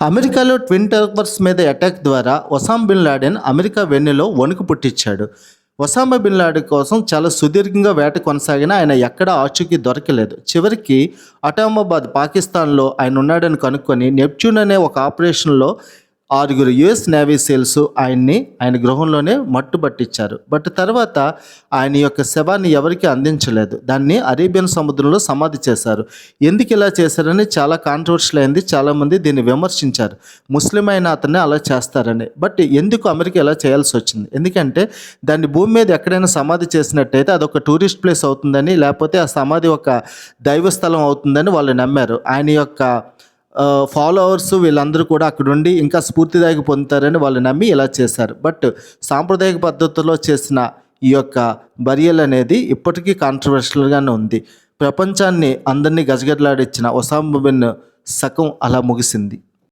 అమెరికాలో twin towers మీద attack ద్వారా ఒసామ్ బిన్ లాడెన్ అమెరికా వెన్నెలో వణుకు పుట్టించాడు. ఒసామా బిన్ లాడెన్ కోసం చాలా సుదీర్ఘంగా వేట కొనసాగిన ఆయన ఎక్కడా ఆచూకీ దొరకలేదు. చివరికి అటామాబాద్ పాకిస్తాన్లో ఆయన ఉన్నాడని కనుక్కొని నెప్ట్యూన్ అనే ఒక ఆపరేషన్లో ఆరుగురు యుఎస్ నేవీ సేల్స్ ఆయన్ని ఆయన గృహంలోనే మట్టుబట్టించారు బట్ తర్వాత ఆయన యొక్క శవాన్ని ఎవరికీ అందించలేదు. దాన్ని అరేబియన్ సముద్రంలో సమాధి చేశారు. ఎందుకు ఇలా చేశారని చాలా కాంట్రవర్షియల్ అయింది. చాలామంది దీన్ని విమర్శించారు. ముస్లిం అయిన అతన్ని అలా చేస్తారని. బట్ ఎందుకు అమెరికా ఇలా చేయాల్సి వచ్చింది? ఎందుకంటే దాన్ని భూమి మీద ఎక్కడైనా సమాధి చేసినట్టయితే అదొక టూరిస్ట్ ప్లేస్ అవుతుందని లేకపోతే ఆ సమాధి ఒక దైవస్థలం అవుతుందని వాళ్ళు నమ్మారు. ఆయన యొక్క ఫాలోవర్స్ వీళ్ళందరూ కూడా అక్కడుండి ఇంకా స్ఫూర్తిదాయక పొందుతారని వాళ్ళు నమ్మి ఇలా చేశారు. బట్ సాంప్రదాయక పద్ధతిలో చేసిన ఈ యొక్క బరియల్ అనేది ఇప్పటికీ కాంట్రవర్షియల్గానే ఉంది. ప్రపంచాన్ని అందరినీ గజగజలాడించిన ఒసాంబిన్ బిన్ సకం అలా ముగిసింది.